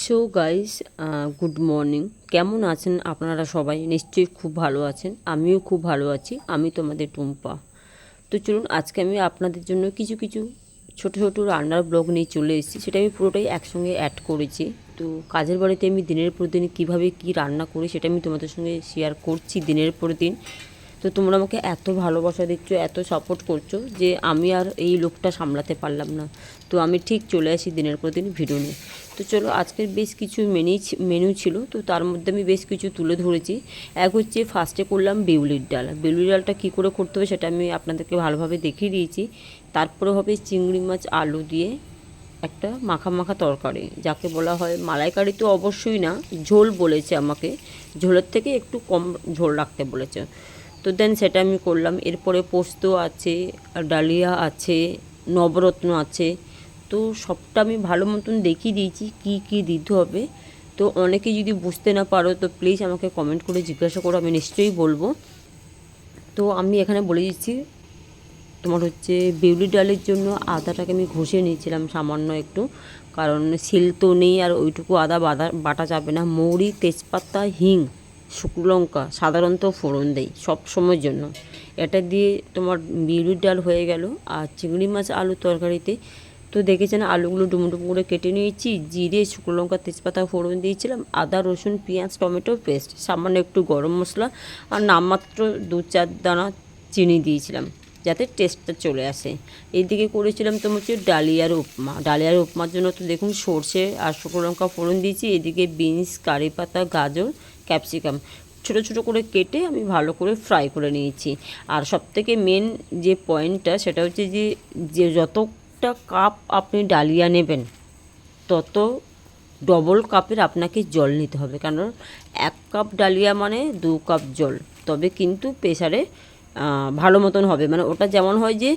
So guys good morning কেমন আছেন আপনারা সবাই? নিশ্চয়ই খুব ভালো আছেন। আমিও খুব ভালো আছি। আমি তোমাদের টুম্পা। তো চলুন, আজকে আমি আপনাদের জন্য কিছু কিছু ছোট ছোট রান্নার ব্লগ নিয়ে চলে এসেছি। সেটা আমি পুরোটাই একসঙ্গে অ্যাড করেছি। তো কাজের বাড়িতে আমি দিনের পর দিন কীভাবে কী রান্না করি সেটা আমি তোমাদের সঙ্গে শেয়ার করছি দিনের পর দিন। তো তোমরা আমাকে এত ভালোবাসা দিচ্ছ, এত সাপোর্ট করছ যে আমি আর এই লোকটা সামলাতে পারলাম না। তো আমি ঠিক চলে আসি দিনের পর দিন ভিডিও নিয়ে। তো চলো, আজকের বেশ কিছু মেনু মেনু ছিল, তো তার মধ্যে আমি বেশ কিছু তুলে ধরেছি। এক হচ্ছে ফার্স্টে করলাম বিউলির ডাল। বিউলির ডালটা কী করে করতে হবে সেটা আমি আপনাদেরকে ভালোভাবে দেখিয়ে দিয়েছি। তারপরে হবে চিংড়ি মাছ আলু দিয়ে একটা মাখা মাখা তরকারি, যাকে বলা হয় মালাইকারি। তো অবশ্যই না, ঝোল বলেছে আমাকে। ঝোলের থেকে একটু কম ঝোল রাখতে বলেছে। তো দেন সেটা আমি করলাম। এরপরে পোস্ত আছে ডালিয়া আছে, নবরত্ন আছে। তো সবটা আমি ভালো মতন দেখিয়ে দিয়েছি কি কি দিতে হবে। তো অনেকে যদি বুঝতে না পারো, তো প্লিজ আমাকে কমেন্ট করে জিজ্ঞাসা করো, আমি নিশ্চয়ই বলব। তো আমি এখানে বলে দিচ্ছি, তোমার হচ্ছে বিউলি ডালের জন্য আদাটাকে আমি ঘষে নিয়েছিলাম সামান্য একটু। কারণ শিল তো নেই আর ওইটুকু আদা বাদা বাটা যাবে না। মৌরি, তেজপাতা, হিং শুকনো লঙ্কা, সাধারণত ফোড়ন দেই সব সময়ের জন্য। এটা দিয়ে তোমার বিউলির ডাল হয়ে গেল আর চিংড়ি মাছ আলু তরকারিতে। তো দেখেছেন আলুগুলো ডুমো ডুমো করে কেটে নিয়েছি, জিরে শুকনো লঙ্কা, তেজপাতা, ফোড়ন দিয়েছিলাম, আদা, রসুন, পেঁয়াজ, টমেটো, পেস্ট, সামান্য একটু গরম মশলা আর নামমাত্র দু চার দানা চিনি দিয়েছিলাম যাতে টেস্টটা চলে আসে। এইদিকে করেছিলাম তোমার হচ্ছে ডালিয়ার উপমা। ডালিয়ার উপমার জন্য তো দেখুন সর্ষে আর শুকনো লঙ্কা, ফোড়ন দিয়েছি। এদিকে বিনস, কারি পাতা, গাজর ক্যাপসিকাম ছোট ছোট করে কেটে আমি ভালো করে ফ্রাই করে নিয়েছি। আর সবথেকে মেন যে পয়েন্টটা সেটা হচ্ছে যে যে যতটা কাপ আপনি ডালিয়া নেবেন, তত ডবল কাপের আপনাকে জল নিতে হবে। কারণ এক কাপ ডালিয়া মানে দু কাপ জল। তবে কিন্তু প্রেশারে ভালো মতন হবে। মানে ওটা যেমন হয় যে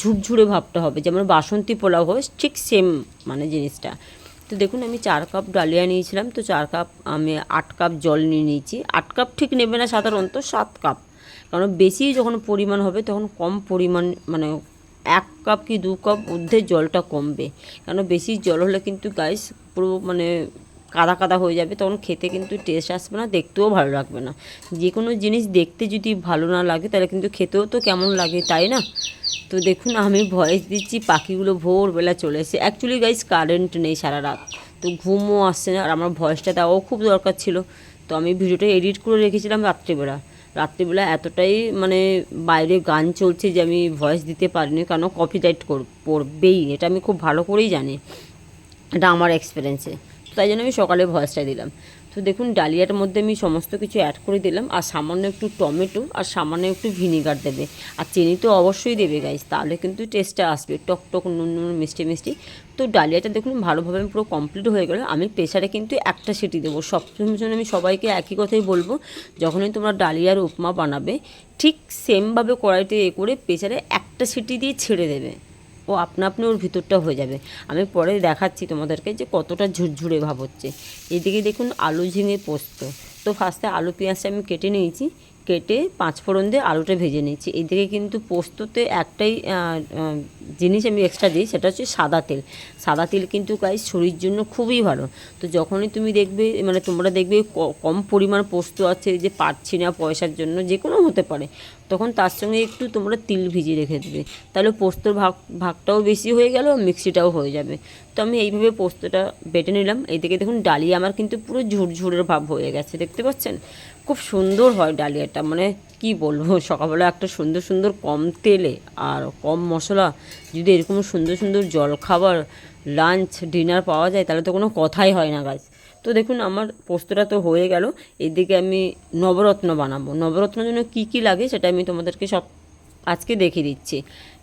ঝুরঝুরে ভাবটা হবে। যেমন বাসন্তী পোলাও হয়, ঠিক সেম মানে জিনিসটা। তো দেখুন, আমি চার কাপ ডালিয়া নিয়েছিলাম। তো চার কাপ, আমি আট কাপ জল নিয়ে নিয়েছি। আট কাপ ঠিক নেবে না সাধারণত, সাত কাপ। কারণ বেশি যখন পরিমাণ হবে, তখন কম পরিমাণ মানে এক কাপ কি দু কাপ ঊর্ধ্বে জলটা কমবে। কেন, বেশি জল হলে কিন্তু গাইস পুরো মানে কাদা কাদা হয়ে যাবে, তখন খেতে কিন্তু টেস্ট আসবে না, দেখতেও ভালো লাগবে না। যে কোনো জিনিস দেখতে যদি ভালো না লাগে, তাহলে কিন্তু খেতেও তো কেমন লাগে, তাই না? তো দেখুন, আমি ভয়েস দিচ্ছি, পাখিগুলো ভোরবেলা চলে এসে অ্যাকচুয়ালি গাইস কারেন্ট নেই সারা রাত। তো ঘুমও আসছে না, আর আমার ভয়েসটা দেওয়াও খুব দরকার ছিল। তো আমি ভিডিওটা এডিট করে রেখেছিলাম রাত্রিবেলা। রাত্রিবেলা এতটাই মানে বাইরে গান চলছে যে আমি ভয়েস দিতে পারিনি, কেন কপি রাইট পড়বেই। এটা আমি খুব ভালো করেই জানি। এটা আমার এক্সপিরিয়েন্সে তাই জন্য আমি সকালে ভয়েসটা দিলাম। তো দেখুন ডালিয়াটার মধ্যে আমি সমস্ত কিছু অ্যাড করে দিলাম, আর সামান্য একটু টমেটো, আর সামান্য একটু ভিনিগার দেবে। আর চিনি তো অবশ্যই দেবে গাইস তাহলে কিন্তু টেস্টটা আসবে, টক টক, নুন নুন, মিষ্টি মিষ্টি। তো ডালিয়াটা দেখুন, ভালোভাবে পুরো কমপ্লিট হয়ে গেলো। আমি প্রেশারে কিন্তু একটা সিটি দেবো। সবসময় জন্য আমি সবাইকে একই কথাই বলব, যখনই তোমরা ডালিয়ার উপমা বানাবে, ঠিক সেমভাবে কড়াইতে এ করে প্রেশারে একটা সিটি দিয়ে ছেড়ে দেবে। ও আপনা আপনি ওর ভিতরটা হয়ে যাবে। আমি পরে দেখাচ্ছি তোমাদেরকে যে কতটা ঝুরঝুরে ভাব হচ্ছে। এদিকে দেখুন আলু ঝিঙে পোস্ত। তো ফার্স্টে আলু পেঁয়াজটা আমি কেটে নিয়েছি। কেটে পাঁচ ফোড়ন দিয়ে আলুটা ভেজে নিয়েছি। এদিকে কিন্তু পোস্ততে একটাই জিনিস আমি এক্সট্রা দিই, সেটা হচ্ছে সাদা তেল। সাদা তেল কিন্তু গাইস শরীর জন্য খুবই ভালো। তো যখনই তুমি দেখবে মানে তোমরা দেখবে কম পরিমাণ পোস্ত আছে, যে পাচ্ছি না পয়সার জন্য যে কোনো হতে পারে। তখন তার সঙ্গে একটু তোমরা তিল ভিজিয়ে রেখে দেবে। তাহলে পোস্তর ভাগ, ভাগটাও বেশি হয়ে গেল মিক্সিটাও হয়ে যাবে। তো আমি এইভাবে পোস্তটা বেটে নিলাম। এই এইদিকে দেখুন ডালিয়া আমার কিন্তু পুরো ঝুরঝুরের ভাব হয়ে গেছে, দেখতে পাচ্ছেন? খুব সুন্দর হয় ডালিয়াটা মানে কি বলব? সকালবেলা একটা সুন্দর সুন্দর কম তেলে আর কম মশলা, যদি এরকম সুন্দর সুন্দর জল খাবার লাঞ্চ ডিনার পাওয়া যায়, তাহলে তো কোনো কথাই হয় না গাছ তো দেখুন, আমার পোস্তটা তো হয়ে গেল। এদিকে আমি নবরত্ন বানাবো। নবরত্নের জন্য কী কী লাগে সেটা আমি তোমাদেরকে সব আজকে দেখিয়ে দিচ্ছি।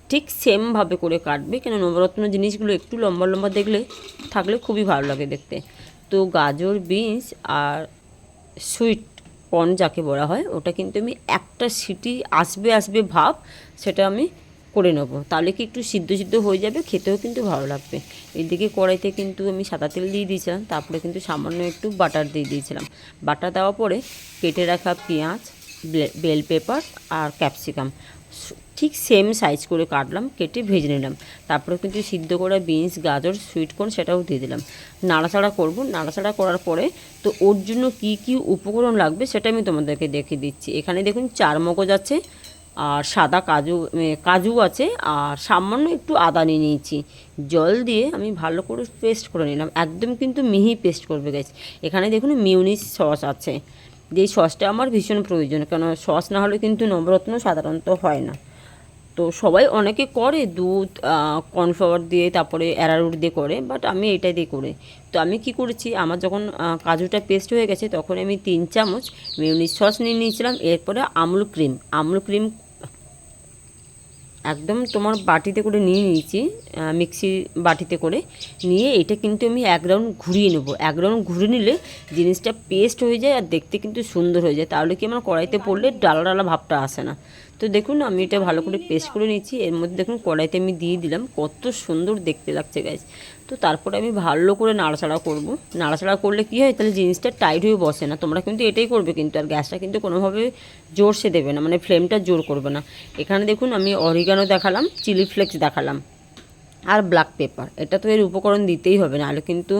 ঠিক সেমভাবে করে কাটবে, কেন নবরত্ন জিনিসগুলো একটু লম্বা লম্বা দেখলে, থাকলে খুবই ভালো লাগে দেখতে। তো গাজর, বিনস আর সুইট কর্ন যাকে বলা হয়, ওটা কিন্তু আমি একটা সিটি আসবে আসবে ভাব, সেটা আমি করে নেব। তাহলে কি একটু সিদ্ধ সিদ্ধ হয়ে যাবে, খেতেও কিন্তু ভালো লাগবে। এদিকে কড়াইতে কিন্তু আমি সাদা তেল দিয়ে দিয়েছিলাম, তারপরে কিন্তু সামান্য একটু বাটার দিয়ে দিয়েছিলাম। বাটার দেওয়ার পরে কেটে রাখা পেঁয়াজ বেল পেপার আর ক্যাপসিকাম ঠিক সেম সাইজ করে কাটলাম, কেটে ভেজে নিলাম। তারপরে কিন্তু সিদ্ধ করা বিনস, গাজর সুইটকর্ন সেটাও দিয়ে দিলাম। নাড়াচাড়া করব, নাড়াচাড়া করার পরে তো ওর জন্য কি কি উপকরণ লাগবে সেটা আমি তোমাদেরকে দেখে দিচ্ছি। এখানে দেখুন চার মগজ আছে আর সাদা কাজু কাজু আছে আর সামান্য একটু আদা নিয়ে নিয়েছি। জল দিয়ে আমি ভালো করে পেস্ট করে নিলাম। একদম কিন্তু মিহি পেস্ট করবে গেছে এখানে দেখুন মিউনিস সস আছে। যেই সসটা আমার ভীষণ প্রয়োজন, কেন সস না হলে কিন্তু নবরত্ন সাধারণত হয় না। তো সবাই অনেকে করে, দুধ কর্নফ্লাওয়ার দিয়ে, তারপরে অ্যারারুট দিয়ে করে বাট আমি এটা দিয়ে করে। তো আমি কি করেছি, আমার যখন কাজুটা পেস্ট হয়ে গেছে, তখন আমি তিন চামচ মিউনিস সস নিয়ে নিয়েছিলাম। এরপরে আমুল ক্রিম। আমুল ক্রিম একদম তোমার বাটিতে করে নিয়ে নিয়েছি মিক্সি বাটিতে করে। নিয়ে এটা কিন্তু আমি এক রাউন্ড ঘুরিয়ে নেব। এক রাউন্ড ঘুরিয়ে নিলে জিনিসটা পেস্ট হয়ে যায় আর দেখতে কিন্তু সুন্দর হয়ে যায়। তাহলে কি আমার কড়াইতে পড়লে ডালা ডালা ভাবটা আসে না। তো দেখুন, আমি এটা ভালো করে পেস্ট করে নিয়েছি। এর মধ্যে দেখুন, কড়াইতে আমি দিয়ে দিলাম। কত সুন্দর দেখতে লাগছে গাছ তো তারপরে আমি ভালো করে নাড়াচাড়া করব। নাড়াচাড়া করলে কী হয়, তাহলে জিনিসটা টাইট হয়ে বসে না। তোমরা কিন্তু এটাই করবে কিন্তু, আর গ্যাসটা কিন্তু কোনোভাবে জোরসে দেবে না মানে ফ্লেমটা জোর করবে না। এখানে দেখুন, আমি অরিগানো দেখালাম চিলি ফ্লেক্স দেখালাম, আর ব্ল্যাক পেপার এটা তো এর উপকরণ দিতেই হবে না হলে কিন্তু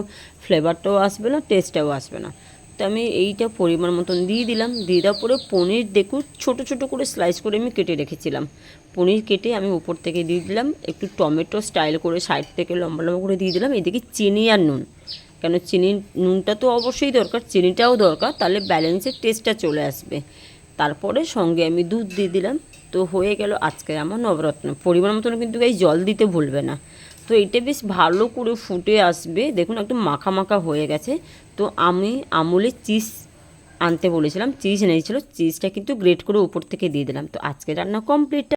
ফ্লেভারটাও আসবে না টেস্টটাও আসবে না। তো আমি এইটা পরিমাণ মতন দিয়ে দিলাম। দিয়ে দেওয়ার পরে পনির দেখুন, ছোট ছোট করে স্লাইস করে আমি কেটে রেখেছিলাম। পনির কেটে আমি উপর থেকে দিয়ে দিলাম, একটু টমেটো স্টাইল করে সাইড থেকে লম্বা লম্বা করে দিয়ে দিলাম। এদিকে চিনি আর নুন। কেন চিনি, নুনটা তো অবশ্যই দরকার, চিনিটাও দরকার, তাহলে ব্যালেন্সের টেস্টটা চলে আসবে। তারপরে সঙ্গে আমি দুধ দিয়ে দিলাম। তো হয়ে গেল আজকে আমার নবরত্ন। পরিমাণ মতন কিন্তু এই জল দিতে ভুলবে না। তো এটা বেশ ভালো করে ফুটে আসবে। দেখুন একটু মাখা মাখা হয়ে গেছে। তো আমি আমুলে চিজ আনতে বলেছিলাম, চিজ এনেছিল, চিজটা কিন্তু গ্রেট করে উপর থেকে দিয়ে দিলাম। তো আজকে রান্না কমপ্লিট